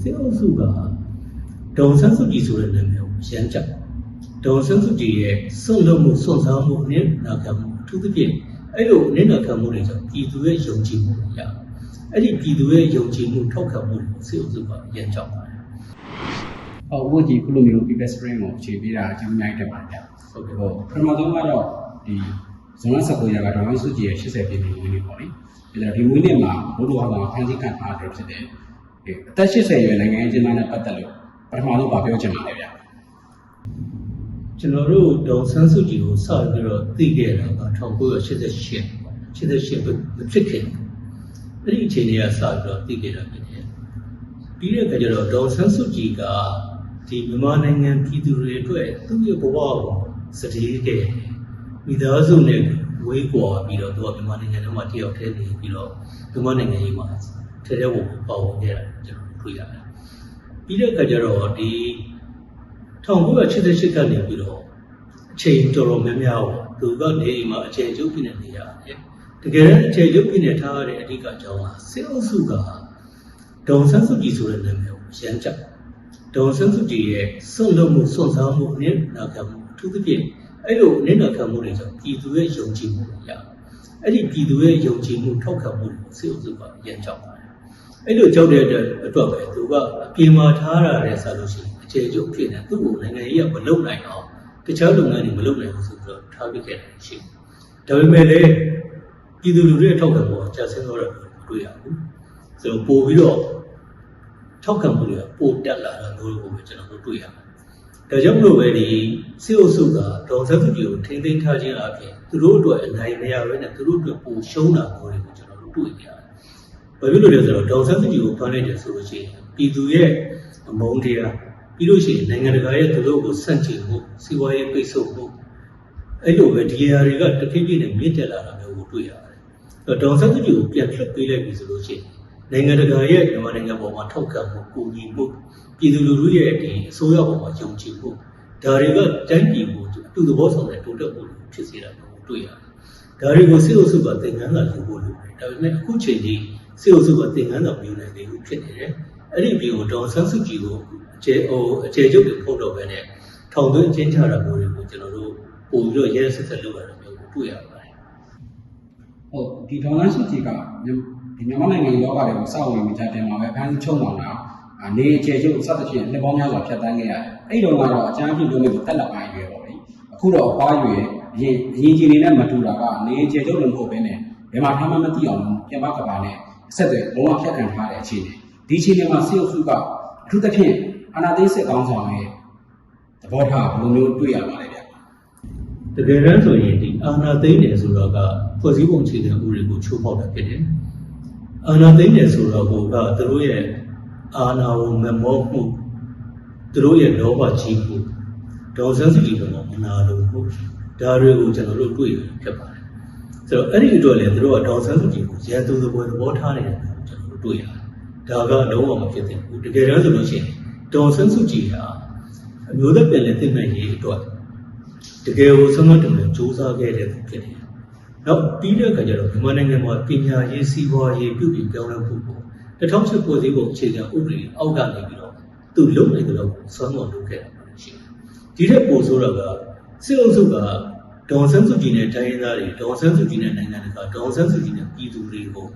စစ်အုပ်စုကဒေါန်ဆန်းစုကြည်ဆိုတဲ့နာမည်ကိုရမ်းကြတယ်ဒေါန်ဆန်းစုကြည်ရဲ့စွန့်လွတ်မှုစွန့်စားမှုအနစ်နာခံမှုအထူးသဖြင့်အဲ့လိုအနစ်နာခံမှုတွေကြောင့်ပြည်သူရဲ့ယုံကြည်မှုကိုရအဲ့ဒီပြည်သူရဲ့ယုံကြည်မှုထောက်ခံမှုကိုစစ်အုပ်စုကရမ်းကြောက်ပါတယ်ဟောဘုန်းကြီးခုလိုမျိုး people spring ကိုအခြေပေးတာအကျိုးအများကြီးတက်ပါတယ်ဗျ။ဟုတ်ကဲ့ဟောပထမဆုံးကတော့ဒီဇွန်လ19ရက်ကတော့ဝင်းစုကြည်ရဲ့80ပြည့်နှစ်ဝင်းနေပေါ့လေ။အဲဒါဒီဝင်းနေမှာဘုဒ္ဓဘာသာဖန်ဆီးခံထားတယ်ဖြစ်တယ်။ဒီ အသက်80ရွယ်နိုင်ငံရေးကျင်းသားနဲ့ပတ်သက်လို့ပထမဆုံးဗာပြောချင်ပါတယ်ဗျ။ကျွန်တော်တို့ဒေါန်ဆန်းစုကြည်ကိုစပြီးတော့သိခဲ့တာက1988 88ပဲမဖြစ်ခင်အဲ့ဒီအချိန်တွေကစပြီးတော့သိခဲ့တာဖြစ်တယ်ပြီးတဲ့အခါကျတော့ဒေါန်ဆန်းစုကြည်ကဒီမြန်မာနိုင်ငံပြည်သူတွေအတွက်သူ့ရဲ့ဘဝကိုစတေးခဲ့မိသားစုနဲ့ဝေးကွာပြီးတော့သူကမြန်မာနိုင်ငံထဲမှာတယောက်တည်းနေပြီးတော့မြန်မာနိုင်ငံရေးမှာ ထဲထဲဝင်ပါဝင်ခဲ့တာကျွန်တော်တွေ့ရတယ်ပြီးတဲ့အခါကျတော့ဒီ1988ကနေပြီးတော့အချိန်တော်တော်များများကိုသူကနေအိမ်မှာအချိန်ကျုပ်ဖြစ်နေနေရတယ်တကယ်တမ်းအချိန်ကျုပ်ဖြစ်နေထားရတဲ့အဓိကအကြောင်းကစစ်အုပ်စုကဒေါန်ဆန်းစုကြည်ဆိုတဲ့နာမည်ကိုရမ်းကြတယ်ဒေါန်ဆန်းစုကြည်ရဲ့စွန့်လွတ်မှုစွန့်စားမှုအနစ်နာခံမှုအထူးသဖြင့်အဲ့လိုအနစ်နာခံမှုတွေကြောင့်ပြည်သူရဲ့ယုံကြည်မှုကိုရအဲ့ဒီပြည်သူရဲ့ယုံကြည်မှုထောက်ခံမှုကိုစစ်အုပ်စုကရမ်းကြောက်ပါတယ် အဲ့လိုကြောက်တဲ့အတွက်အတွက်ပဲသူကအပြင်မှာထားရတဲ့ဆိုလို့ရှိရင်အခြေကျုပ်ဖြစ်နေသူ့ကိုနိုင်ငံရေးကမလုပ်နိုင်အောင်တခြားလုပ်ငန်းတွေမလုပ်နိုင်ဘူးဆိုပြီးတော့ထားပြခဲ့တယ်ရှိတယ်။ဒါပေမဲ့လည်းပြည်သူလူထုရဲ့ထောက်ခံမှုကကြာဆင်းသွားတယ်မတွေ့ရဘူး။ဆိုတော့ပို့ပြီးတော့ထောက်ခံမှုတွေကပိုတက်လာတာမျိုးကိုပဲကျွန်တော်တို့တွေ့ရတယ်။ဒါကြောင့်မလို့ပဲဒီစစ်အုပ်စုကဒေါန်ဆန်းစုကြည်ကိုထိမ့်သိမ်းထားခြင်းအပြင်သူတို့အတွက်အနိုင်မရဘဲနဲ့သူတို့အတွက်ပိုရှုံးတာမျိုးတွေကိုကျွန်တော်တို့တွေ့နေရတယ်။ ဘာဖြစ်လို့လဲဆိုတော့ဒေါန်ဆန်းစုကြည်ကိုဖမ်းလိုက်တယ်ဆိုလို့ရှိရင်ပြည်သူရဲ့အမုန်းတရားပြီးလို့ရှိရင်နိုင်ငံတကာရဲ့သူတို့ကိုဆန့်ကျင်မှုစီးပွားရေးပိတ်ဆို့မှုအဲ့လိုပဲဒီအရာတွေကတဖြည်းဖြည်းနဲ့မြင့်တက်လာတာမျိုးကိုတွေ့ရတယ်။အဲ့တော့ဒေါန်ဆန်းစုကြည်ကိုပြန်ဖြတ်ပေးလိုက်ပြီဆိုလို့ရှိရင်နိုင်ငံတကာရဲ့မြန်မာနိုင်ငံပေါ်မှာထောက်ခံမှုကိုညီမှုပြည်သူလူထုရဲ့ဒီအစိုးရပေါ်မှာယုံကြည်မှုဒါတွေကတိုင်းပြည်ကိုအတူတဘောဆောင်တဲ့တိုးတက်မှုတွေဖြစ်စေတာမျိုးကိုတွေ့ရတယ်။ဒါတွေကိုစစ်အုပ်စုကသင်ခန်းစာယူဖို့လိုတယ်။ဒါပေမဲ့အခုချိန်ကြီး စစ်အုပ်စုကသင်ခန်းစာမယူနိုင်သေးဘူးဖြစ်နေတယ်။အဲ့ဒီပြီးကိုဒေါန်ဆန်းစုကြည်ကိုအခြေဟိုအခြေချုပ်တွေဖုတ်တော့ပဲနဲ့ထောင်သွင်းချင်းချတာမျိုးတွေကိုကျွန်တော်တို့ပို့ပြီးတော့ရဲရဲဆက်ဆက်လုပ်ရတာမျိုးကိုတွေ့ရပါတယ်ဟုတ်ဒီဒေါ်လန်စုကြည်ကဒီမြန်မာနိုင်ငံလောကတွေကိုစောင့်ဝင်ကြတယ်မှာပဲဖန်ဆီးချုံအောင်တာအနေအခြေချုပ်စသဖြင့်လက်ပေါင်းများစွာဖြတ်တန်းခဲ့ရတယ်။အဲ့ဒီတော့ကတော့အချမ်းပြည့်လို့မျိုးတက်လက်ပိုင်းရွယ်ပေါ့လေ။အခုတော့အပွားရွယ်အရင်အရင်ကြီးနေနဲ့မတူတာကနေအခြေချုပ်လို့မဟုတ်ဘဲနဲ့ဘယ်မှာထားမှမသိအောင်ပြန်ပကပါနဲ့ အဆက်တွေလုံးဝဖြတ်ခံထားတဲ့အခြေအနေ။ဒီအခြေအနေမှာစေအုပ်စုကအထူးသဖြင့်အနာသိစစ်ကောင်းဆောင်ရဲ့သဘောထားဘယ်လိုမျိုးတွေ့ရပါလဲဗျာ။တကယ်တမ်းဆိုရင်ဒီအာဏာသိမ်းတယ်ဆိုတော့ကဖွဲ့စည်းပုံအခြေခံဥပဒေကိုချိုးဖောက်တာဖြစ်တယ်။အာဏာသိမ်းတယ်ဆိုတော့ကသူတို့ရဲ့အာဏာကိုမမောမှုသူတို့ရဲ့လောဘကြီးမှုဒေါန်ဆန်းစုကြည်ကမနာလို့ဘူးဒါတွေကိုကျွန်တော်တို့တွေ့ရဖြစ်ပါတယ်။ ဆိုတော့အဲ့ဒီအတွက်လည်းသူတို့ကဒေါန်ဆန်းစုကြည်ကိုရန်သူသဘောသဘောထားနေတယ်ကျွန်တော်တို့တွေ့ရတယ်။ဒါကလုံးဝမဖြစ်သင့်ဘူး။တကယ်တမ်းဆိုလို့ရှိရင်ဒေါန်ဆန်းစုကြည်ဟာအမျိုးသားပြည်လဲသိနိုင်ရေးအတွက်တကယ်ကိုဆုံးမတုံနဲ့စူးစမ်းခဲ့တဲ့သူဖြစ်တယ်။နောက်ပြီးတဲ့အခါကျတော့မြန်မာနိုင်ငံမှာပညာရေးစီးပွားရေးပြုပြင်ပြောင်းလဲမှုကို2008ဖွဲ့စည်းပုံအခြေခံဥပဒေအောက်ကနေပြီးတော့သူလုံနိုင်တဲ့လောက်ဆွမ်းတော်လုပ်ခဲ့တာပါရှိတယ်။ဒီထက်ပိုဆိုးတော့ကစစ်အုပ်စုက ဒေါန်ဆန်းစုကြည်နဲ့တိုင်းရင်းသားတွေဒေါန်ဆန်းစုကြည်နဲ့နိုင်ငံတကာဒေါန်ဆန်းစုကြည်နဲ့ပြည်သူတွေကို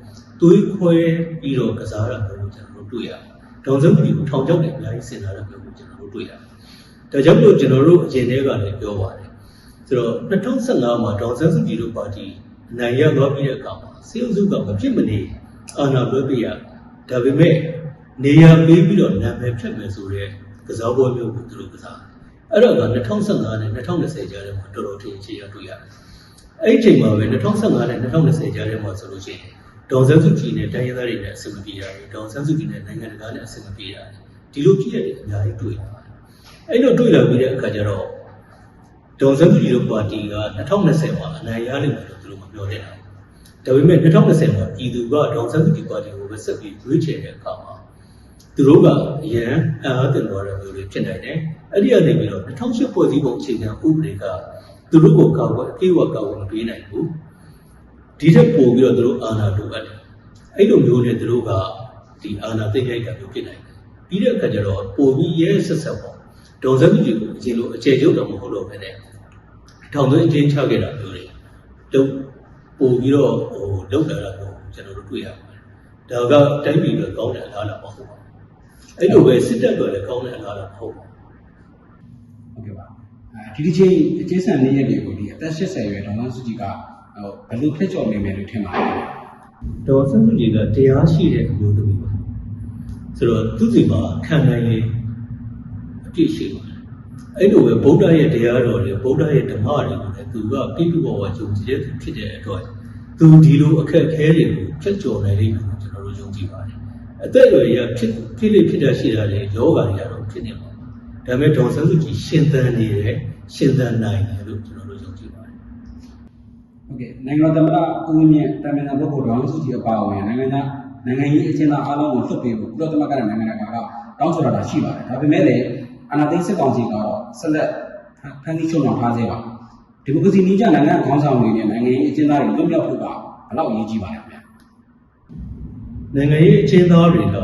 တွေးခွဲပြီးတော့ကစားတာမျိုးကိုကျွန်တော်တို့တွေ့ရတယ်။ဒေါန်ဆန်းစုကြည်ကိုထောင်ချောက်တယ်အများကြီးဆင်လာတာမျိုးကိုကျွန်တော်တို့တွေ့ရတယ်။ဒါကြောင့်မလို့ကျွန်တော်တို့အရင်တည်းကလည်းပြောပါတယ်။ဆိုတော့2015မှာဒေါန်ဆန်းစုကြည်တို့ပါတီအနိုင်ရသွားပြီးတဲ့အခါမှာစစ်အုပ်စုကမဖြစ်မနေအာဏာလွှဲပေးရဒါပေမဲ့နေရာပေးပြီးတော့နာမည်ဖြတ်မယ်ဆိုတဲ့ကစားပွဲမျိုးကိုသူတို့ကစားတယ်။ အဲ့တော့က2015နဲ့2020ကြားထဲမှာတော်တော်ထင်ကြီးရတွေ့ရတယ်။အဲ့ဒီအချိန်မှာပဲ2015နဲ့2020ကြားထဲမှာဆိုလို့ရှိရင်ဒေါန်ဆန်းစုကြည်နဲ့တိုင်းရင်းသားတွေနဲ့အဆင်မပြေတာတွေဒေါန်ဆန်းစုကြည်နဲ့နိုင်ငံတကာနဲ့အဆင်မပြေတာတွေဒီလိုဖြစ်ရတဲ့အများကြီးတွေ့လာပါတယ်။အဲ့လိုတွေ့လာပြီးတဲ့အခါကျတော့ဒေါန်ဆန်းစုကြည်တို့ပါတီက2020မှာအနိုင်ရလိမ့်မယ်လို့သူတို့မပြောတဲ့တာ။ဒါပေမဲ့2020မှာပြည်သူကဒေါန်ဆန်းစုကြည်ပါတီကိုပဲဆက်ပြီးရွေးချယ်တဲ့အခါမှာ သူတို့ကအရန်အံ့အားသင့်သွားတဲ့မျိုးတွေဖြစ်နိုင်တယ်။အဲ့ဒီအနေနဲ့တော့2008ဖွဲ့စည်းပုံအခြေခံဥပဒေကသူတို့ကိုကောက်ွယ်အပြည့်အဝကောက်ွယ်မပေးနိုင်ဘူး။ဒီထက်ပိုပြီးတော့သူတို့အာဏာလိုအပ်တယ်။အဲ့လိုမျိုးနဲ့သူတို့ကဒီအာဏာသိမ်းလိုက်တာမျိုးဖြစ်နိုင်တယ်။ပြီးတဲ့အခါကျတော့ပိုပြီးရဲဆက်ဆက်ပေါ့ဒေါ်စက်ကြီးကိုအချင်းလိုအခြေကျုပ်တော့မဟုတ်တော့ဘဲနဲ့ထောင်သွင်းအချင်းချခဲ့တာမျိုးတွေလုံးပိုပြီးတော့ဟိုလောက်လာတာမျိုးကျွန်တော်တို့တွေ့ရပါတယ်ဒါကတိုင်းပြည်အတွက်ကောင်းတဲ့အလားအလာမဟုတ်ပါဘူး အဲ့လိုပဲစစ်တပ်အတွက်လည်းကောင်းတဲ့အလားအလာမဟုတ်ပါဘူးဟုတ်ကဲ့ပါအဲဒီဒီချိန်အကျဉ်းဆန်နေရက်တွေကိုဒီအသက်80ရွယ်ဒေါ်မစုကြည်ကဟိုဘယ်လိုဖက်ကြော်နေမယ်လို့ထင်ပါလဲဒေါ်စန်းစုကြည်ကတရားရှိတဲ့အမျိုးသမီးပါဆိုတော့သူစီမှာခံနိုင်ရင်အပြည့်ရှိပါတယ်အဲ့လိုပဲဗုဒ္ဓရဲ့တရားတော်တွေဗုဒ္ဓရဲ့ဓမ္မတွေကိုလည်းသူကပြည့်ပြည့်ဝဝယုံကြည်တဲ့သူဖြစ်တဲ့အတွက်သူဒီလိုအခက်အခဲတွေကိုဖြတ်ကျော်နိုင်လိမ့်မယ်လို့ကျွန်တော်တို့ယုံကြည်ပါတယ် အသက်အရွယ်ရဖြစ်ဖြစ်လေဖြစ်တာရှိတာလေယောဂါတွေကတော့ဖြစ်နေမှာပါဒါပေမဲ့ဒေါ်စန်းစုကြည်ရှင်သန်နေတယ်ရှင်သန်နိုင်တယ်လို့ကျွန်တော်တို့ယုံကြည်ပါတယ်ဟုတ်ကဲ့နိုင်ငံတော်သမ္မတဦးဝင်းမြင့်တာမန်ပုဂ္ဂိုလ်ဒေါ်အောင်စုကြည်အပါအဝင်နိုင်ငံသားနိုင်ငံရေးအကျဉ်းသားအားလုံးကိုလွှတ်ပေးဖို့ကုလသမဂ္ဂနဲ့နိုင်ငံတကာကတောင်းဆိုတာရှိပါတယ်ဒါပေမဲ့လည်းအာဏာသိမ်းစစ်ကောင်စီကတော့ဆက်လက်ဖန်တီးချုပ်နှောင်ထားသေးပါဒီမိုကရေစီနည်းကျနိုင်ငံခေါင်းဆောင်တွေနဲ့နိုင်ငံရေးအကျဉ်းသားတွေလွတ်မြောက်ဖို့ကဘယ်လောက်အရေးကြီးပါလဲခင်ဗျာ နိုင်ငံရေးအချင်းသားတွေက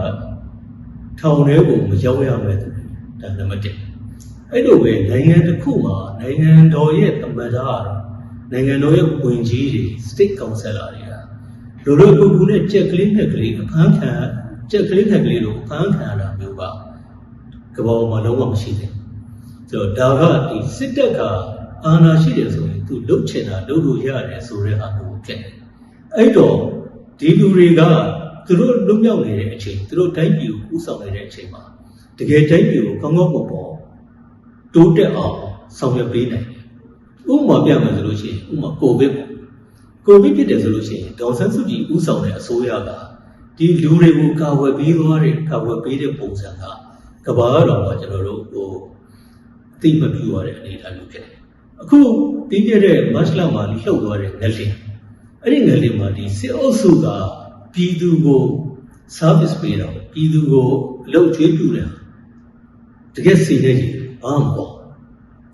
ထောင်ထဲကိုမရောက်ရမယ်သူဒါနံပါတ်1အဲ့လိုပဲနိုင်ငံတစ်ခုမှာနိုင်ငံတော်ရဲ့သမ္မတကတော့နိုင်ငံတော်ရဲ့ဝင်ကြီးတွေ state councilor တွေကလိုလိုကူကူနဲ့ကြက်ကလေးနဲ့ကလေးအခန်းခံကြက်ကလေးနဲ့ကလေးတို့အခန်းခံရတာမျိုးကကဘောမှာလုံးဝမရှိသေးဘူးဆိုတော့ဒါကဒီစစ်တပ်ကအာဏာရှိတယ်ဆိုရင်သူလုတ်ချင်တာလုတ်လို့ရတယ်ဆိုတဲ့အားမျိုးဖြစ်တယ်အဲ့တော့ဒီလူတွေက သူတို့လွတ်မြောက်နေတဲ့အချိန်သူတို့တိုင်းပြည်ကိုဥဆောင်နေတဲ့အချိန်မှာတကယ်တိုင်းပြည်ကိုကောင်းကောင်းမွန်မွန်တိုးတက်အောင်ဆောင်ရွက်ပေးနိုင်တယ်ဥပမာပြမယ်ဆိုလို့ရှိရင်ဥပမာကိုဗစ်ပေါ့ကိုဗစ်ဖြစ်တယ်ဆိုလို့ရှိရင်ဒေါက်ဆန်းစုကြည်ဥဆောင်တဲ့အစိုးရကဒီလူတွေကိုကာဝယ်ပေးသွားတဲ့ကာဝယ်ပေးတဲ့ပုံစံကကဘာတော်မှာကျွန်တော်တို့ဟိုအသိမပြုရတဲ့အနေအထားမျိုးဖြစ်တယ်အခုပြီးခဲ့တဲ့မတ်လမှာလှုပ်သွားတဲ့ငလင်အဲ့ဒီငလင်မှာဒီစစ်အုပ်စုက ပြည်သူကို service ပေးတော့ပြည်သူကိုအလုပ်ကျွေးပြုတယ်တကယ်စီနေကြီးဘာမှမပေါ့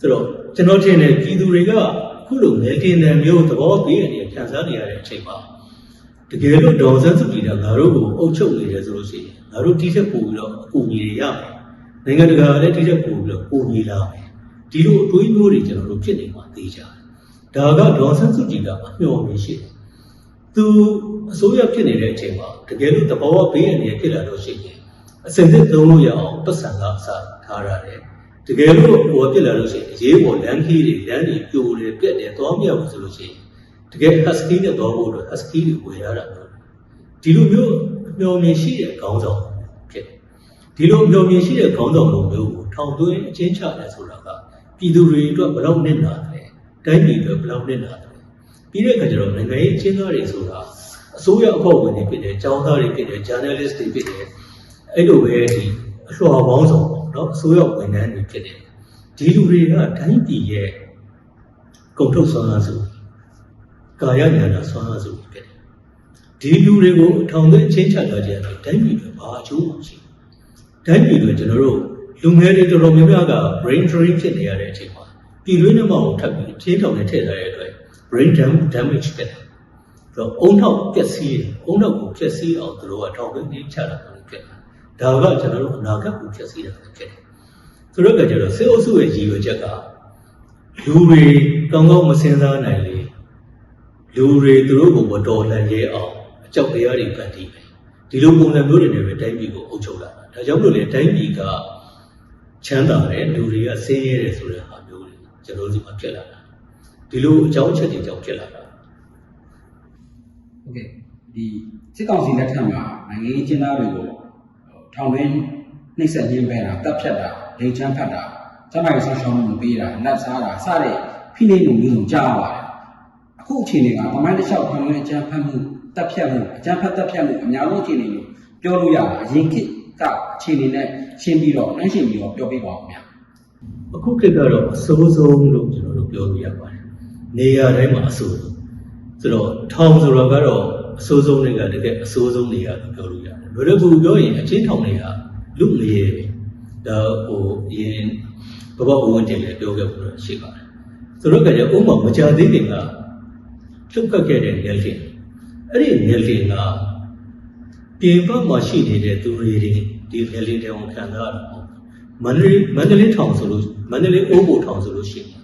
ဆိုတော့ကျွန်တော်ထင်တယ်ပြည်သူတွေကအခုလိုငယ်ကင်းတဲ့မျိုးသဘောပေးရတဲ့ခံစားနေရတဲ့အချိန်မှာတကယ်လို့ဒေါ်စန်းစုကြည်ကငါတို့ကိုအုပ်ချုပ်နေတယ်ဆိုလို့ရှိရင်ငါတို့တိကျပို့ပြီးတော့အကူအညီတွေရမယ်နိုင်ငံတကာကလည်းတိကျပို့ပြီးတော့ပို့ညီလာမယ်ဒီလိုအတွေးမျိုးတွေကျွန်တော်တို့ဖြစ်နေမှာသိကြတယ်ဒါကဒေါ်စန်းစုကြည်ကအမျှော်မြင်ရှိတယ် သူအစိုးရဖြစ်နေတဲ့အချိန်မှာတကယ်လို့တဘောဘေးအနေနဲ့ဖြစ်လာလို့ရှိရင်အစင်သစ်သုံးလို့ရအောင်ပတ်စံကအစားထားရတယ်တကယ်လို့ဟိုဖြစ်လာလို့ရှိရင်အရေးပေါ်လမ်းခီးတွေလမ်းတွေပြိုတယ်ပြက်တယ်သွားမရဘူးဆိုလို့ရှိရင်တကယ် husky နဲ့သွားဖို့အတွက် husky တွေဝယ်ရတာမျိုးဒီလိုမျိုးအမျှော်မြင်ရှိတဲ့ခေါင်းဆောင်ဖြစ်တယ်ဒီလိုအမျှော်မြင်ရှိတဲ့ခေါင်းဆောင်လိုမျိုးကိုထောင်သွင်းအချင်းချတယ်ဆိုတာကပြည်သူတွေအတွက်ဘယ်တော့နစ်နာတယ်တိုင်းပြည်အတွက်ဘယ်တော့နစ်နာတယ် ပြီးတဲ့အခါကျတော့နိုင်ငံရေးအချင်းသားတွေဆိုတာအစိုးရအဖွဲ့ဝင်တွေဖြစ်တယ်ကျောင်းသားတွေဖြစ်တယ် journalist တွေဖြစ်တယ်အဲ့လိုပဲဒီအလွှာပေါင်းဆောင်ပေါ့နော်အစိုးရဝန်ထမ်းတွေဖြစ်တယ်ဒီလူတွေကတိုင်းပြည်ရဲ့ကုန်ထုတ်ဆွမ်းအားစုကာယဉာဏဆွမ်းအားစုဖြစ်တယ်ဒီလူတွေကိုထောင်သွင်းချင်းချတာကြတယ်တိုင်းပြည်တွေဘာအကျိုးမရှိဘူးတိုင်းပြည်တွေကျွန်တော်တို့လူငယ်တွေတော်တော်များများက brain drain ဖြစ်နေရတဲ့အချိန်မှာပြည်တွင်းနှမကိုထပ်ပြီးချင်းထောင်နဲ့ထည့်ထားတဲ့အတွက် brain damage ဖြစ်တယ်။တော့အုံနောက်ပျက်စီးတယ်။အုံနောက်ကိုပျက်စီးအောင်သူတို့ကထောက်ပြီးနေချတာမျိုးဖြစ်တယ်။ဒါကကျွန်တော်တို့အနာဂတ်ကိုပျက်စီးတာဖြစ်တယ်။ဆိုတော့ကကျတော့စေအုပ်စုရဲ့ရည်ရွယ်ချက်ကလူတွေကောင်းကောင်းမစင်စားနိုင်လေလူတွေသူတို့ကိုမတော်လှန်ရဲအောင်အကြောက်တရားတွေဖန်တီးတယ်။ဒီလိုပုံစံမျိုးတွေနဲ့ပဲတိုင်းပြည်ကိုအုပ်ချုပ်လာတာ။ဒါကြောင့်မလို့လေတိုင်းပြည်ကချမ်းသာတယ်လူတွေကဆင်းရဲတယ်ဆိုတဲ့ဟာမျိုးတွေကျွန်တော်တို့ဒီမှာဖြစ်လာတာ။ ဒီလိုအကြောင်းအချက်တွေကြောင့်ဖြစ်လာတာဟုတ်ကဲ့ဒီစစ်ကောင်စီလက်ထက်မှာနိုင်ငံရေးကျင်းသားတွေကိုထောင်တွင်းနှိပ်စက်ညှင်းပယ်တာတပ်ဖြတ်တာဒိတ်ချမ်းဖတ်တာစမိုင်းဆောင်းရှောင်းမှုပေးတာလက်စားတာစတဲ့ဖိနှိပ်မှုမျိုးကိုကြားရပါတယ်အခုအချိန်တွေကတမိုင်းတစ်လျှောက်ထောင်တွင်းအကြမ်းဖက်မှုတပ်ဖြတ်မှုအကြမ်းဖက်တပ်ဖြတ်မှုအများဆုံးအခြေအနေကိုပြောလို့ရတာအရင်ခေတ်ကအခြေအနေနဲ့ရှင်းပြီးတော့နှိုင်းရှင်းပြီးတော့ပြောပြပါဦးခင်ဗျာအခုခေတ်ကတော့အဆိုးဆုံးလို့ကျွန်တော်တို့ပြောလို့ရပါတယ်။ နေရာတိုင်းမှာအဆိုးဆုံးဆိုတော့ထောင်ဆိုတော့ကတော့အဆိုးဆုံးတွေကတကယ်အဆိုးဆုံးနေရာလို့ပြောလို့ရတယ်။ဘယ်လိုကူပြောရင်အချင်းထောင်တွေကလူငရေပဲ။ဒါဟိုအရင်ဘဘဦးဝင်တင်လည်းပြောခဲ့လို့ရှိပါတယ်။ဆိုတော့ကကြဥပမာမကြသေးခင်ကလှုပ်ခတ်ခဲ့တဲ့ငယ်လင်အဲ့ဒီငယ်လင်ကပြင်ပမှာရှိနေတဲ့သူတွေတွေဒီငလင်တောင်ခံစားရတာပေါ့မန္တလေးမန္တလေးထောင်ဆိုလို့မန္တလေးအိုးဘိုထောင်ဆိုလို့ရှိရင်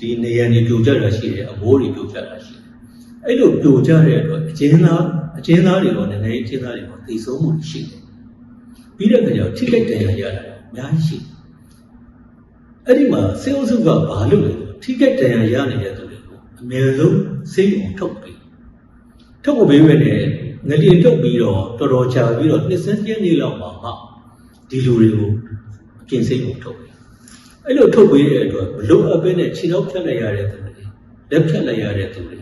ဒီနေရံတွေပြိုကျတာရှိတယ်အမိုးတွေပြိုကျတာရှိတယ်အဲ့လိုပြိုကျတဲ့အတွက်အကျဉ်းသားအကျဉ်းသားတွေရောနည်းနည်းအကျဉ်းသားတွေရောသိဆုံးမှုရှိတယ်ပြီးတဲ့အခါကျတော့ထိခိုက်ဒဏ်ရာရတာအများကြီးရှိတယ်အဲ့ဒီမှာစေအုပ်စုကဘာလုပ်လဲထိခိုက်ဒဏ်ရာရနေတဲ့သူတွေကိုအများဆုံးစိတ်အောင်ထုတ်ပေးထုတ်ဖို့ပေးမဲ့နဲ့ငလျင်ထုတ်ပြီးတော့တော်တော်ကြာပြီးတော့နှစ်စင်းကျင်းနေလောက်မှာမှဒီလူတွေကိုအပြင်စိတ်ကိုထုတ်ပေး အဲ့လိုထုတ်ပေးတဲ့အတွက်မလို့အပ်ပဲနဲ့ခြေတော့ဖြတ်လိုက်ရတဲ့သူတွေလက်ဖြတ်လိုက်ရတဲ့သူတွေ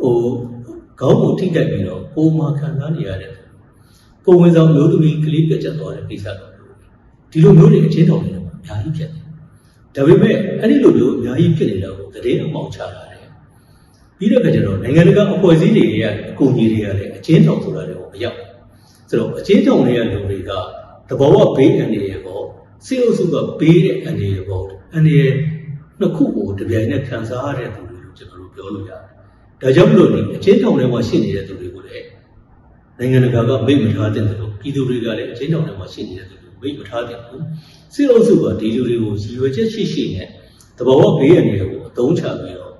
ဟိုခေါင်းပုံထိကြိုက်ပြီးတော့ပုံမှန်ခံစားနေရတဲ့သူကိုယ်ဝင်ဆောင်မျိုးသမီးကလေးပြတ်ကျသွားတဲ့ကိစ္စတော့ဒီလိုမျိုးတွေအချင်းတော်တွေတော့အများကြီးဖြစ်တယ်ဒါပေမဲ့အဲ့ဒီလိုမျိုးအများကြီးဖြစ်နေတော့တည်င်းအမောင်ချလာတယ်ပြီးတော့ကကျတော့နိုင်ငံတကာအဖွဲ့အစည်းတွေရဲ့အကူအညီတွေကလည်းအချင်းတောင်ဆိုတာတွေကိုမရောက်ဘူးဆိုတော့အချင်းတောင်တွေကလူတွေကသဘောဝဘေးအန္တရာယ်ကို စိတ်အုပ်စုကဘေးတဲ့အန္တရာယ်ကိုအန္တရာယ်နှစ်ခုကိုတပြိုင်နက်ခံစားရတဲ့သူတွေလို့ကျွန်တော်တို့ပြောလို့ရတယ်ဒါကြောင့်မလို့ဒီအချင်းတောင်တွေမှာရှိနေတဲ့သူတွေကိုလည်းနိုင်ငံတကာကမိတ်မထားတဲ့သူတို့ပြည်သူတွေကလည်းအချင်းတောင်တွေမှာရှိနေတဲ့သူတွေကိုမိတ်မထားတဲ့ဘူးစိတ်အုပ်စုကဒီလူတွေကိုရည်ရွယ်ချက်ရှိရှိနဲ့သဘောဝဘေးအန္တရာယ်ကိုအသုံးချပြီးတော့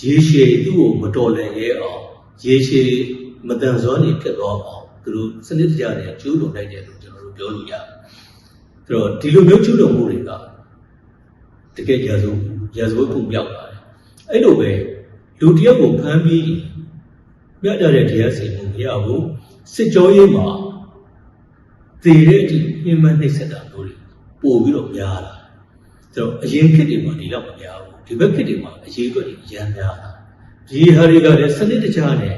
ရေရှည်သူ့ကိုမတော်လည်းရဲအောင်ရေရှည်မတန်စွမ်းနေဖြစ်သွားအောင်သူတို့စနစ်တကျနဲ့ကျူးလွန်နိုင်တယ်လို့ကျွန်တော်တို့ပြောလို့ရတယ်။ အဲ့တော့ဒီလိုမျိုးကျူးလွန်မှုတွေကတကယ်ရာဇဝရာဇဝတ်ပုံပြောက်လာတယ်။အဲ့လိုပဲလူတစ်ယောက်ကိုဖမ်းပြီးမြတ်ကြတဲ့တရားစီရင်မှုမရဘူးစစ်ကြောရေးမှာတည်တဲ့အထိညှဉ်းပန်းနှိပ်စက်တာမျိုးတွေပို့ပြီးတော့များလာတယ်။ဆိုတော့အရင်ခေတ်တွေမှာဒီလောက်မများဘူးဒီဘက်ခေတ်တွေမှာအရေးအတွက်တွေရမ်းများလာဒီဟာတွေကလည်းစနစ်တကျနဲ့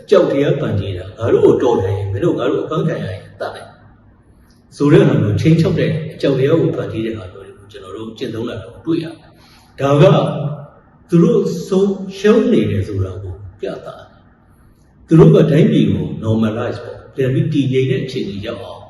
အကြောက်တရားပန်ကြည့်တာငါတို့ကိုတော်တယ်မင်းတို့ငါတို့အကန့်ခံရရင်တတ်တယ် ဆိုတဲ့ဟာမျိုးချင်းချောက်တဲ့အကြောက်တရားကိုပန်ကြည့်တဲ့ဟာမျိုးတွေကိုကျွန်တော်တို့ကျင့်သုံးလာတော့တွေ့ရတယ်ဒါကသူတို့ဆုံးရှုံးနေတယ်ဆိုတာကိုပြတာသူတို့ကတိုင်းပြည်ကို normalize ပေါ့ပြန်ပြီးတည်ငြိမ်တဲ့အခြေအနေရောက်အောင်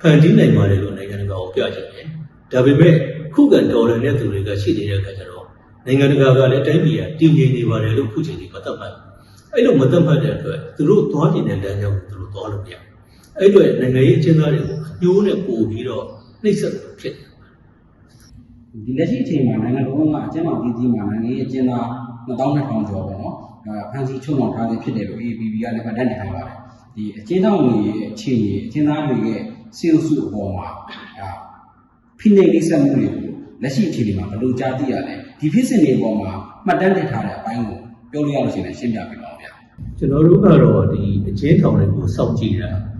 ဖန်တီးနိုင်ပါတယ်လို့နိုင်ငံတကာကိုပြချင်တယ်။ဒါပေမဲ့ခုခံတော်ရတဲ့သူတွေကရှိနေတဲ့အခါကျတော့နိုင်ငံတကာကလည်းတိုင်းပြည်ကတည်ငြိမ်နေပါတယ်လို့ခုချိန်ဒီမသတ်မှတ်ဘူး။အဲ့လိုမသတ်မှတ်တဲ့အတွက်သူတို့သွားကျင်တဲ့လမ်းကြောင်းကိုသူတို့သွားလို့မရဘူး။ အဲ့အတွက်နိုင်ငံရေးအကျဉ်းသားတွေကိုအညှိုးနဲ့ပို့ပြီးတော့နှိပ်စက်လို့ဖြစ်တယ်ဒီလက်ရှိအချိန်မှာနိုင်ငံတော်ကအကျဉ်းတော်ပြည်ကြီးမှာနိုင်ငံရေးအကျဉ်းသား2200ကျော်ပေါ့နော်အဲဖန်စီချုံအောင်ထားခြင်းဖြစ်တယ်လို့ AAPP ကလည်းမှတ်တမ်းတင်ထားပါတယ်ဒီအကျဉ်းသားတွေရဲ့အခြေအနေအကျဉ်းသားတွေရဲ့စီအုပ်စုအပေါ်မှာအဲဖိနှိပ်လိမ့်ဆက်မှုတွေကိုလက်ရှိအခြေအနေမှာဘယ်လိုကြားသိရလဲဒီဖြစ်စဉ်တွေအပေါ်မှာမှတ်တမ်းတင်ထားတဲ့အပိုင်းကိုပြောလို့ရလို့ရှိရင်ရှင်းပြပေးပါဦးဗျာ။ကျွန်တော်တို့ကတော့ဒီအကျဉ်းထောင်တွေကိုစောင့်ကြည့်တာ။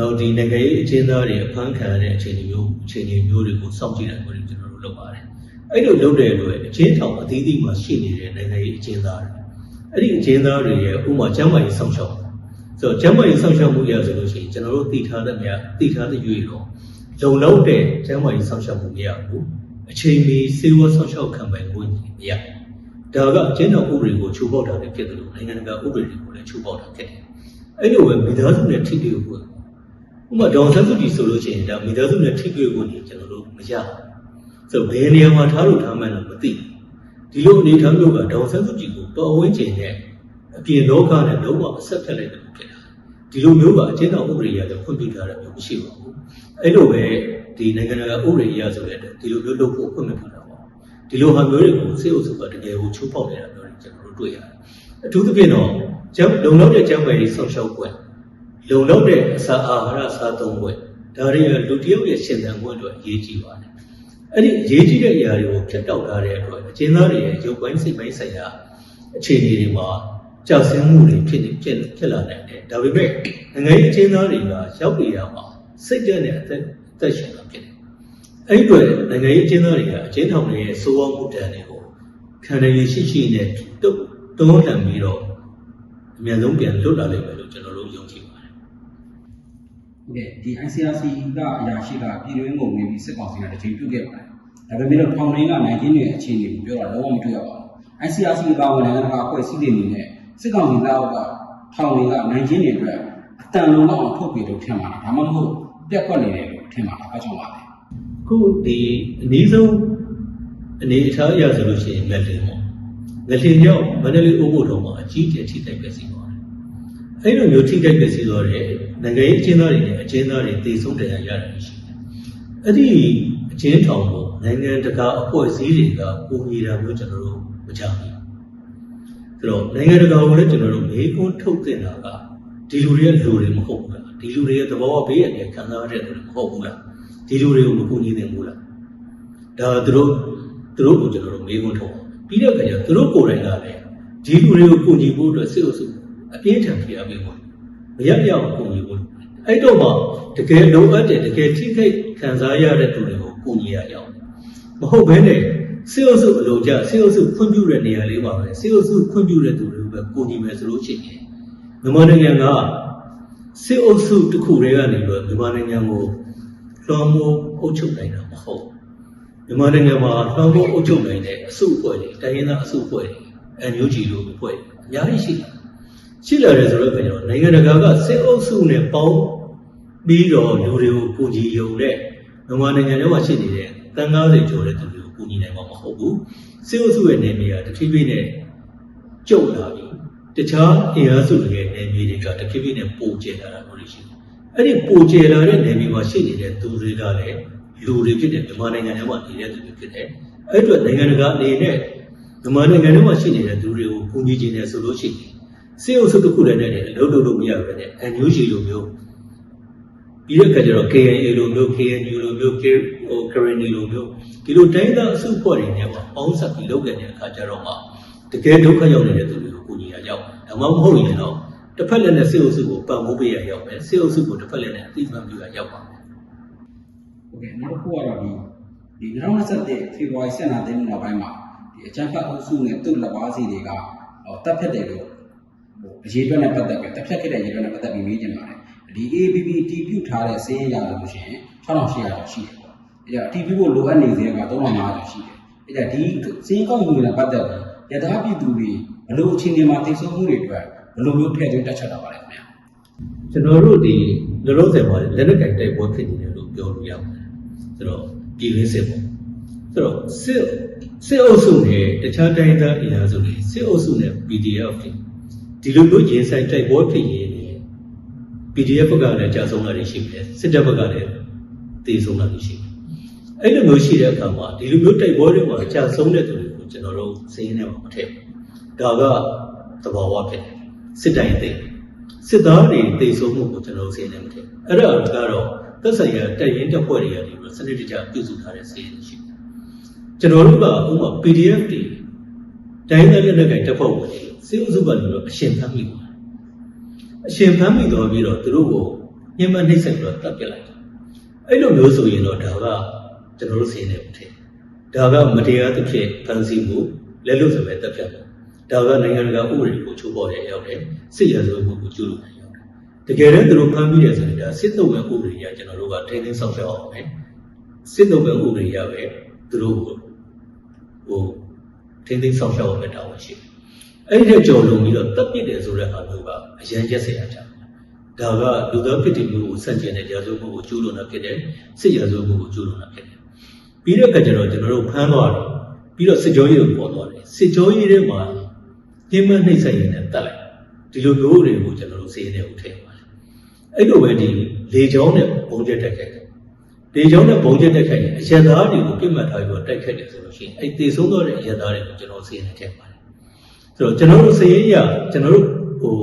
နောက်ဒီနိုင်ငံရေးအကျဉ်းသားတွေအဖမ်းခံရတဲ့အခြေအနေမျိုးအခြေအနေမျိုးတွေကိုစောင့်ကြည့်တာမျိုးတွေကျွန်တော်တို့လုပ်ပါတယ်။အဲ့လိုလုပ်တဲ့အတွက်အကျဉ်းထောင်အသီးသီးမှာရှိနေတဲ့နိုင်ငံရေးအကျဉ်းသားတွေအဲ့ဒီအကျဉ်းသားတွေရဲ့ဥပမာကျမ်းမာရေးစောင့်ရှောက်မှုဆိုတော့ကျမ်းမာရေးစောင့်ရှောက်မှုရဆိုလို့ရှိရင်ကျွန်တော်တို့သိထားတဲ့များသိထားတဲ့ရွေးတော့လုံလောက်တဲ့ကျမ်းမာရေးစောင့်ရှောက်မှုမရဘူးအချိန်မီစေဝါစောင့်ရှောက်ခံပိုင်မှုမရဒါကအကျဉ်းထောင်ဥပဒေကိုချိုးဖောက်တာလည်းဖြစ်တယ်လို့နိုင်ငံတကာဥပဒေတွေကိုလည်းချိုးဖောက်တာဖြစ်တယ်အဲ့လိုပဲမိသားစုနဲ့ထိတွေ့ဖို့ ဥပမာဒေါန်ဆန်းစုကြည်ဆိုလို့ရှိရင်ဒါမိသားစုနဲ့ထိတွေ့ဖို့နေကျွန်တော်တို့မရဘူးဆိုတော့ဘယ်နေရာမှာထားလို့ထားမှန်းတော့မသိဘူးဒီလိုအနေထားမျိုးကဒေါန်ဆန်းစုကြည်ကိုတော်ဝင်းကျင်နဲ့အပြင်လောကနဲ့လုံးဝအဆက်ဖြတ်လိုက်တယ်လို့ဖြစ်တာဒီလိုမျိုးကအကျဉ်းထောင်ဥပဒေရတဲ့ဖွင့်ပြထားတာမျိုးမရှိပါဘူးအဲ့လိုပဲဒီနိုင်ငံတကာဥပဒေရဆိုတဲ့အတွက်ဒီလိုမျိုးလုပ်ဖို့ဖွင့်ပြထားတာပါဒီလိုဟာမျိုးတွေကိုစေအုပ်စုကတကယ်ကိုချိုးဖောက်နေတာမျိုးတွေကျွန်တော်တို့တွေ့ရတယ်အထူးသဖြင့်တော့ကျန်းလုံလောက်တဲ့ကျန်းမာရေးဆောက်ရှောက်ပွဲ လုံလောက်တဲ့အစာအာဟာရစားသုံးပွဲဒါတွေကလူတစ်ယောက်ရဲ့ရှင်သန်မှုအတွက်အရေးကြီးပါတယ်အဲ့ဒီအရေးကြီးတဲ့အရာတွေကိုဖြတ်တောက်ထားတဲ့အတွက်အကျဉ်းသားတွေရဲ့ရုပ်ပိုင်းစိတ်ပိုင်းဆိုင်ရာအခြေအနေတွေမှာကြာဆင်းမှုတွေဖြစ်နေဖြစ်ဖြစ်လာနိုင်တယ်။ဒါပေမဲ့နိုင်ငံရေးအကျဉ်းသားတွေကရောက်နေရမှာစိတ်ဓာတ်နဲ့အသက်အသက်ရှင်တာဖြစ်တယ်။အဲ့ဒီအတွက်နိုင်ငံရေးအကျဉ်းသားတွေကအကျဉ်းထောင်တွေရဲ့စိုးဝါးမှုတန်းတွေကိုခံရရရှိရှိနဲ့တုံ့တုံ့လှန်ပြီးတော့အမြန်ဆုံးပြန်လွတ်လာလိမ့်မယ်လို့ကျွန်တော်တို့ယုံကြည်ပါတယ် ဟုတ်ကဲ့ဒီ ICRC ကအရာရှိကပြည်တွင်းကိုဝင်ပြီးစစ်ကောင်စီကတစ်ချိန်ပြုတ်ခဲ့ပါတယ်ဒါပေမဲ့တော့ထောင်ရင်းကနိုင်ကျင်းရဲ့အခြေအနေကိုပြောတာလုံးဝမတွေ့ရပါဘူး ICRC ကဝင်နိုင်ငံတကာအဖွဲ့အစည်းတွေအနေနဲ့စစ်ကောင်စီလက်အောက်ကထောင်ရင်းကနိုင်ကျင်းတွေအတွက်အတန်လုံးတော့ထုတ်ပြီးတော့ထင်ပါလားဒါမှမဟုတ်ပြက်ကွက်နေတယ်လို့ထင်ပါလားအားကြောင့်ပါလဲ။ခုဒီအနည်းဆုံးအနေအထားအရဆိုလို့ရှိရင်ငလင်ပေါ့။ငလင်ကြောင့်မန္တလေးအိုးဘိုတော်မှာအကြီးကျယ်ထိခိုက်ပျက်စီးသွားတယ်။ အဲဒီလိုမျိုးထိခိုက်ပျက်စီးသွားတဲ့နိုင်ငံရေးအကျဉ်းသားတွေနဲ့အကျဉ်းသားတွေတည်ဆုံးတရားရတယ်ရှိတယ်။အဲ့ဒီအကျဉ်းထောင်ကိုနိုင်ငံတကာအဖွဲ့အစည်းတွေကပုံရတာမျိုးကျွန်တော်တို့မကြားဘူး။ဆိုတော့နိုင်ငံတကာကိုလည်းကျွန်တော်တို့မေးခွန်းထုတ်တင်တာကဒီလူတွေကလူတွေမဟုတ်ဘူးလား။ဒီလူတွေရဲ့သဘောဘေးအန္တရာယ်ခံစားရတဲ့လူတွေမဟုတ်ဘူးလား။ဒီလူတွေကိုမကူညီသင့်ဘူးလား။ဒါသူတို့သူတို့ကိုကျွန်တော်တို့မေးခွန်းထုတ်အောင်ပြီးတဲ့အခါကျသူတို့ကိုယ်တိုင်ကလည်းဒီလူတွေကိုကူညီဖို့အတွက်စိတ်အဆု အပြင်းထန်ဖြစ်ရမယ်ပေါ့မရရအောင်ကူညီဖို့အဲ့တော့မှတကယ်လိုအပ်တဲ့တကယ်ထိခိုက်ခံစားရတဲ့သူတွေကိုကူညီရအောင်မဟုတ်ဘဲနဲ့စိတ်အဆုအလိုကြစိတ်အဆုခွင့်ပြုတဲ့နေရာလေးပါပဲစိတ်အဆုခွင့်ပြုတဲ့သူတွေကိုပဲကူညီမယ်ဆိုလို့ရှိရင်မြန်မာနိုင်ငံကစိတ်အဆုတစ်ခုတည်းကနေပြီးတော့မြန်မာနိုင်ငံကိုလွှမ်းမိုးအုပ်ချုပ်နိုင်တာမဟုတ်ဘူးမြန်မာနိုင်ငံမှာလွှမ်းမိုးအုပ်ချုပ်နိုင်တဲ့အစုအဖွဲ့တွေတိုင်းရင်းသားအစုအဖွဲ့တွေအန်ယူဂျီလိုအဖွဲ့တွေအများကြီးရှိတယ်။ ရှိလာတယ်ဆိုတော့ကျွန်တော်နိုင်ငံတကာကစစ်အုပ်စုနဲ့ပေါင်းပြီးတော့လူတွေကိုကူညီရုံနဲ့မြန်မာနိုင်ငံထဲမှာရှိနေတဲ့တန်90ကျော်တဲ့သူတွေကိုကူညီနိုင်မှာမဟုတ်ဘူး။စစ်အုပ်စုရဲ့နေမြေကတစ်ဖြည်းဖြည်းနဲ့ကျုပ်လာပြီ။တခြားအင်အားစုတွေရဲ့နေမြေတွေကတစ်ဖြည်းဖြည်းနဲ့ပိုကျလာတာမျိုးတွေရှိတယ်။အဲ့ဒီပိုကျလာတဲ့နေမြေမှာရှိနေတဲ့သူတွေကလည်းလူတွေဖြစ်တဲ့မြန်မာနိုင်ငံထဲမှာနေတဲ့သူတွေဖြစ်တယ်။အဲ့အတွက်နိုင်ငံတကာအနေနဲ့မြန်မာနိုင်ငံထဲမှာရှိနေတဲ့သူတွေကိုကူညီခြင်းနဲ့ဆိုလို့ရှိရင် စေအုပ်စုတစ်ခုတည်းနဲ့လည်းအလုပ်လုပ်လို့မရဘဲနဲ့ NUG လိုမျိုးပြီးတဲ့အခါကျတော့ KNA လိုမျိုး KNU လိုမျိုး K ဟို KRNI လိုမျိုးဒီလိုတိုင်းသားအစုဖွဲ့တွေနဲ့မှာပေါင်းစပ်ပြီးလုပ်ခဲ့တဲ့အခါကျတော့မှတကယ်ဒုက္ခရောက်နေတဲ့သူတွေကိုကူညီရရောက်ဒါမှမဟုတ်ရင်တော့တစ်ဖက်လက်နဲ့စေအုပ်စုကိုပံ့ပိုးပေးရရောက်ပဲစေအုပ်စုကိုတစ်ဖက်လက်နဲ့အသိမှန်ပြုရရောက်ပါမယ်ဟုတ်ကဲ့နောက်တစ်ခုကတော့ဒီဒီ2021ဖေဖော်ဝါရီ7ရက်နေ့နောက်ပိုင်းမှာဒီအကြမ်းဖက်အုပ်စုနဲ့သူ့လက်ပါစီတွေကဟောတပ်ဖြတ်တယ်လို့ဟို အရေးအတွက်နဲ့ပတ်သက်ပြီးတပ်ဖြတ်ခဲ့တဲ့အရေးအတွက်နဲ့ပတ်သက်ပြီးမေးချင်ပါတယ်ဒီ ABB တီးပြုတ်ထားတဲ့စေးရရလို့ရှိရင်6800ကျော်ရှိတယ်ပေါ့အဲဒါတီးပြုတ်ဖို့လိုအပ်နေသေးက3500ကျော်ရှိတယ်အဲဒါဒီစေးကောက်ယူနေတဲ့ပတ်သက်ပြီးရထားပြည်သူတွေဘလို့အချိန်ဒီမှာတိတ်ဆုံးမှုတွေအတွက်ဘလို့မျိုးထည့်သွင်းတက်ချက်တာပါလဲခင်ဗျာကျွန်တော်တို့ဒီလောလောဆယ်မှာလက်နက်ကင်တိုက်ပွဲဖြစ်နေတယ်လို့ပြောလို့ရပါတယ်ဆိုတော့ပြည်ရင်းစစ်ပေါ့ဆိုတော့စစ်စစ်အုပ်စုနဲ့တခြားတိုင်းသားအင်အားစုတွေစစ်အုပ်စုနဲ့ PDF တွေ ဒီလိုမျိုးရင်ဆိုင်တိုက်ပွဲဖြစ်ရင် PDF ဘက်ကလည်းကြာဆုံးတာတွေရှိတယ်စစ်တပ်ဘက်ကလည်းတည်ဆုံးတာတွေရှိတယ်အဲ့လိုမျိုးရှိတဲ့အခါမှာဒီလိုမျိုးတိုက်ပွဲတွေမှာကြာဆုံးတဲ့သူတွေကိုကျွန်တော်တို့စိတ်ရင်းထဲမှာမထည့်ဘူးဒါကသဘာဝဖြစ်တယ်စစ်တိုင်းသိတယ်စစ်သားတွေတည်ဆုံးမှုကိုကျွန်တော်တို့သိနေမှာတယ်။အဲ့ဒါကတော့သက်ဆိုင်ရာတိုက်ရင်တပ်ဖွဲ့တွေကနေပြီးစနစ်တကျပြုစုထားတဲ့စီးရင်ရှိတယ်။ကျွန်တော်တို့ကဥပမာ PDF တွေတိုင်းတဲ့လက်နက်ကင်တပ်ဖွဲ့ဝင်တွေ စေအုပ်စုကနေပြီးအရှင်ဖမ်းမိပါတယ်။အရှင်ဖမ်းမိတော့ပြီးတော့သူတို့ကိုညှဉ်းပန်းနှိပ်စက်ပြီးတော့တပ်ပစ်လိုက်တယ်။အဲ့လိုမျိုးဆိုရင်တော့ဒါကကျွန်တော်တို့သိနေမှာတယ်။ဒါကမတရားသဖြင့်ဖမ်းဆီးမှုလက်လွတ်စပယ်တပ်ဖြတ်မှုဒါကနိုင်ငံတကာဥပဒေကိုချိုးဖောက်ရရောက်တယ်စစ်ရဆိုမှုကိုကျူးလွန်ရရောက်တယ်တကယ်တမ်းသူတို့ဖမ်းပြီးတယ်ဆိုရင်ဒါစစ်တုံးဝင်ဥပဒေရကျွန်တော်တို့ကထိန်းသိမ်းဆောင်ရွက်အောင်မယ်စစ်တုံးဝင်ဥပဒေရပဲသူတို့ကိုဟိုထိန်းသိမ်းဆောင်ရွက်အောင်မယ်တာဝန်ရှိတယ် အဲ့ဒီကြော်လုံပြီးတော့တပ်ပစ်တယ်ဆိုတဲ့အမျိုးကအရန်ကျက်စရာချာဒါကလူသားဖြစ်တဲ့မျိုးကိုဆန့်ကျင်တဲ့ရာဇဝမှုကိုကျူးလွန်တာဖြစ်တယ်စစ်ရာဇဝမှုကိုကျူးလွန်တာဖြစ်တယ်ပြီးတော့ကကြတော့ကျွန်တော်တို့ဖမ်းသွားတယ်ပြီးတော့စစ်ကြောရေးကိုပေါ်သွားတယ်စစ်ကြောရေးထဲမှာပြင်းမနှိမ့်ဆက်ရင်လည်းတတ်လိုက်ဒီလိုမျိုးတွေကိုကျွန်တော်တို့စေရင်းတွေကိုထည့်ပါတယ်အဲ့လိုပဲဒီလေချောင်းနဲ့ဘုံကျက်တက်ခဲ့တယ်လေချောင်းနဲ့ဘုံကျက်တက်ခဲ့ရင်အရသာတွေကိုပြစ်မှတ်ထားပြီးတော့တိုက်ခတ်တယ်ဆိုလို့ရှိရင်အဲ့တေဆုံးသွားတဲ့အရသာတွေကိုကျွန်တော်စေရင်းနဲ့ထည့်ပါတယ် ဆိုတော့ကျွန်တော်တို့စေးရကျွန်တော်တို့ဟို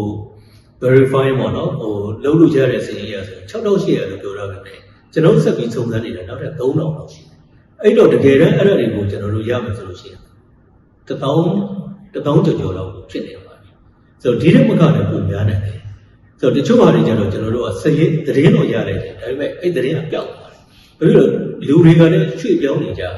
verify ပေါ့နော်ဟိုလုံးလို့ရတဲ့စေးရဆို6800လို့ပြောရပါမယ်ကျွန်တော်ဆက်ပြီးစုံစမ်းနေတာနောက်ထပ်3000လောက်ရှိတယ်အဲ့တော့တကယ်တမ်းအဲ့ဒါတွေကိုကျွန်တော်တို့ရမယ်ဆိုလို့ရှိရင်1000တပေါင်းကြော်ကြော်တော့ဖြစ်နေပါပြီဆိုတော့ဒီရက်မကလည်းပုံများနေတယ်ဆိုတော့တချို့ဟာတွေကျတော့ကျွန်တော်တို့ကစရင်သတင်းတော့ရတယ်ဒါပေမဲ့အဲ့သတင်းကပျောက်သွားတယ်ဘာဖြစ်လို့လူတွေကလည်းရွှေ့ပြောင်းနေကြတယ်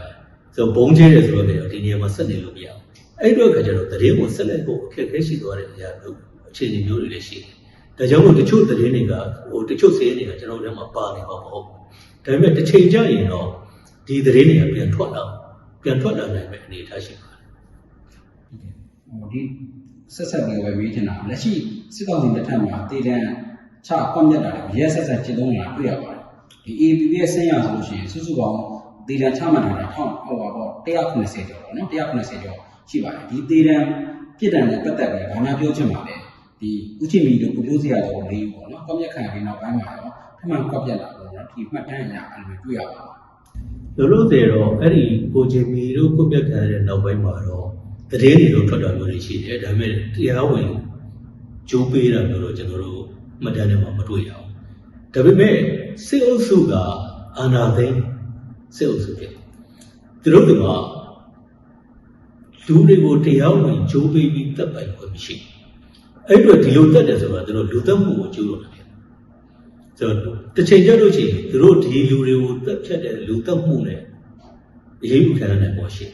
ဆိုတော့ဘုံကျဲတယ်ဆိုတော့ဒီနေရာမှာဆက်နေလို့မရဘူး အဲ့တော့ကကျတော့သတင်းကိုဆက်လက်ဖို့အခက်အခဲရှိသွားတဲ့အရာမျိုးအခြေအနေမျိုးတွေလည်းရှိတယ်ဒါကြောင့်မို့တချို့သတင်းတွေကဟိုတချို့စရင်တွေကကျွန်တော်တို့ထဲမှာပါနေမှာမဟုတ်ဘူးဒါပေမဲ့တစ်ချိန်ကျရင်တော့ဒီသတင်းတွေကပြန်ထွက်လာပြန်ထွက်လာနိုင်မယ့်အနေအထားရှိပါတယ်ဟိုဒီဆက်ဆက်ပြီးပဲမေးချင်တာလက်ရှိစစ်ကောင်စီလက်ထက်မှာတည်တံချကွန်မြတ်တာတွေရဲဆက်ဆက်ကျင့်သုံးနေတာတွေ့ရပါတယ်ဒီ APP ရဲ့ဆင်းရဆိုလို့ရှိရင်စုစုပေါင်းတည်တံချမှတ်ထားတာထောက်ဟောပါပေါ့190ကျော်ပေါ့နော်190ကျော် ရှိပါတယ်ဒီတည်တံပြစ်ဒဏ်နဲ့ပတ်သက်ပြီးဘာမှပြောချင်ပါလဲဒီဥချင်းမီတို့ပရိုးစရာတော့လေးပေါ့နော်ကွန်ရက်ခံပြီးနောက်ပိုင်းမှာတော့ထမှန်ကွက်ပြက်လာပေါ့နော်ဒီမှတ်တမ်းအရာအဲ့လိုတွေ့ရပါဘူးလောလောဆယ်တော့အဲ့ဒီကိုဂျင်မီတို့ကုတ်ပြတ်ခံရတဲ့နောက်ပိုင်းမှာတော့တည်င်းတွေတော့ထွက်တာမျိုးတွေရှိတယ်ဒါပေမဲ့တရားဝင်ကြိုးပေးတာမျိုးတော့ကျွန်တော်တို့မှတ်တမ်းထဲမှာမတွေ့ရဘူးဒါပေမဲ့စစ်အုပ်စုကအာဏာသိမ်းစစ်အုပ်စုဖြစ်သူတို့က လူတွေကိုတရားဝင်ကြိုးပေးပြီးတပ်ပိုင်ခွင့်မရှိဘူးအဲ့တော့ဒီလိုတက်တယ်ဆိုတာသူတို့လူသက်မှုကိုကျိုးလို့တယ်ဆိုတော့တစ်ချိန်ကျလို့ရှိရင်သူတို့ဒီလူတွေကိုတက်ဖြတ်တဲ့လူသက်မှုနဲ့အရေးယူခံရတဲ့ပေါ်ရှိ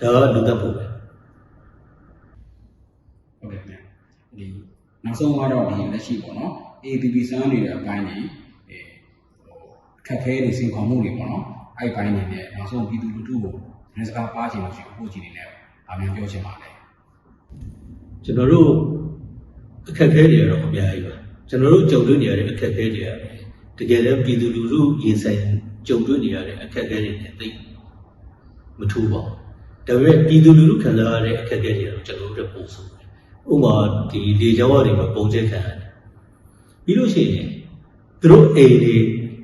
တယ်ဒါကလူသက်မှုပဲဟုတ်ကဲ့ခင်ဗျဒီနောက်ဆုံးကတော့ဒီလက်ရှိပေါ့နော် APP စမ်းနေတဲ့အပိုင်းကြီးအဲဟိုခက်ခဲနေစင်ခေါ်မှုတွေပေါ့နော် အဲ့ဒီပိုင်းနေနဲ့နောက်ဆုံးပြည်သူလူထုကိုဒီစကားပါချင်လို့ရှိရင်အခုကြည့်နေတယ်အမှန်ပြောချင်ပါလေကျွန်တော်တို့အခက်အခဲတွေကတော့အများကြီးပါကျွန်တော်တို့ကြုံတွေ့နေရတဲ့အခက်အခဲတွေရတယ်တကယ်လည်းပြည်သူလူထုရင်ဆိုင်ကြုံတွေ့နေရတဲ့အခက်အခဲတွေနဲ့သိမထူးပါဘူးဒါပေမဲ့ပြည်သူလူထုခံစားရတဲ့အခက်အခဲတွေကတော့ကျွန်တော်တို့ပုံဆိုးတယ်ဥပမာဒီလေကြောင်းတွေမှာပုံကျက်ခံရတယ်ပြီးလို့ရှိရင်သူတို့အိမ်တွေ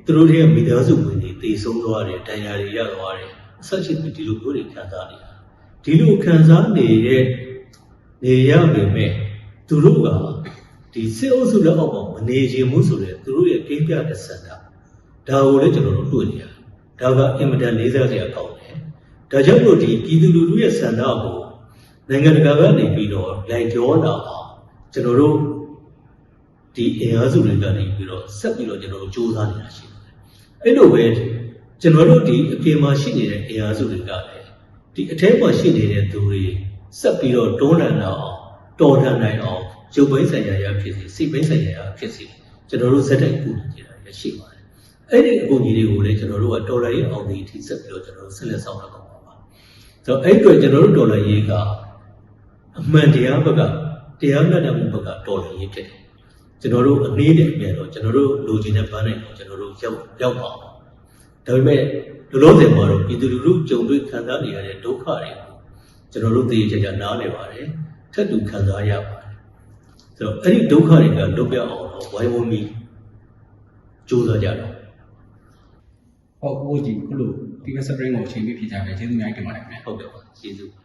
သူတို့ရဲ့မိသားစုဝင် တွေတည်ဆုံးသွားတယ်တန်ရာတွေရသွားတယ်အဆက်ရှိဒီလိုမျိုးတွေခံစားနေတာဒီလိုခံစားနေတဲ့နေရပေမဲ့သူတို့ကဒီစစ်အုပ်စုလက်အောက်မှာမနေချင်ဘူးဆိုတဲ့သူတို့ရဲ့ကိန်းပြတဲ့စံတာဒါကိုလည်းကျွန်တော်တို့တွေ့နေရတယ်ဒါကအင်မတန်လေးစားစရာကောင်းတယ်ဒါကြောင့်မို့ဒီပြည်သူလူထုရဲ့စံတာကိုနိုင်ငံတကာကနေပြီးတော့လိုက်ကြောတာအောင်ကျွန်တော်တို့ဒီအင်အားစုတွေကနေပြီးတော့ဆက်ပြီးတော့ကျွန်တော်တို့စူးစမ်းနေတာရှိတယ် အဲ့လိုပဲကျွန်တော်တို့ဒီအပြင်မှာရှိနေတဲ့အင်အားစုတွေကလည်းဒီအထက်မှာရှိနေတဲ့သူတွေဆက်ပြီးတော့တွန်းလှန်တာအောင်တော်လှန်နိုင်အောင်ရုပ်ပိုင်းဆိုင်ရာရဖြစ်စီစိတ်ပိုင်းဆိုင်ရာရဖြစ်စီကျွန်တော်တို့ဇက်တိုက်ကူညီနေတာရရှိပါတယ်အဲ့ဒီအကူအညီတွေကိုလည်းကျွန်တော်တို့ကတော်လှန်ရေးအောင်ဒီထိဆက်ပြီးတော့ကျွန်တော်တို့ဆက်လက်ဆောင်ရအောင်ပါပါဆိုတော့အဲ့ဒီအတွက်ကျွန်တော်တို့တော်လှန်ရေးကအမှန်တရားဘက်ကတရားမျှတမှုဘက်ကတော်လှန်ရေးဖြစ်တယ် ကျွန်တော်တို့အနည်းနဲ့အမြတ်တော့ကျွန်တော်တို့လိုချင်တဲ့ပန်းနိုင်ကိုကျွန်တော်တို့ရောက်ရောက်ပါအောင်ဒါပေမဲ့လောလောဆယ်မှာတော့ပြည်သူလူထုကြုံတွေ့ခံစားနေရတဲ့ဒုက္ခတွေကိုကျွန်တော်တို့သိရကြကြနားလည်ပါတယ်ထပ်တူခံစားရပါတယ်ဆိုတော့အဲ့ဒီဒုက္ခတွေကလွတ်ပြောက်အောင်တော့ဝိုင်းဝန်းပြီးကြိုးစားကြတော့ဟုတ်ကိုကြည့်ခုလိုဒီကစပရင်ကိုအချိန်ပြည့်ပြကြပဲကျေးဇူးများတင်ပါတယ်ခင်ဗျာဟုတ်ကဲ့ပါကျေးဇူးပါ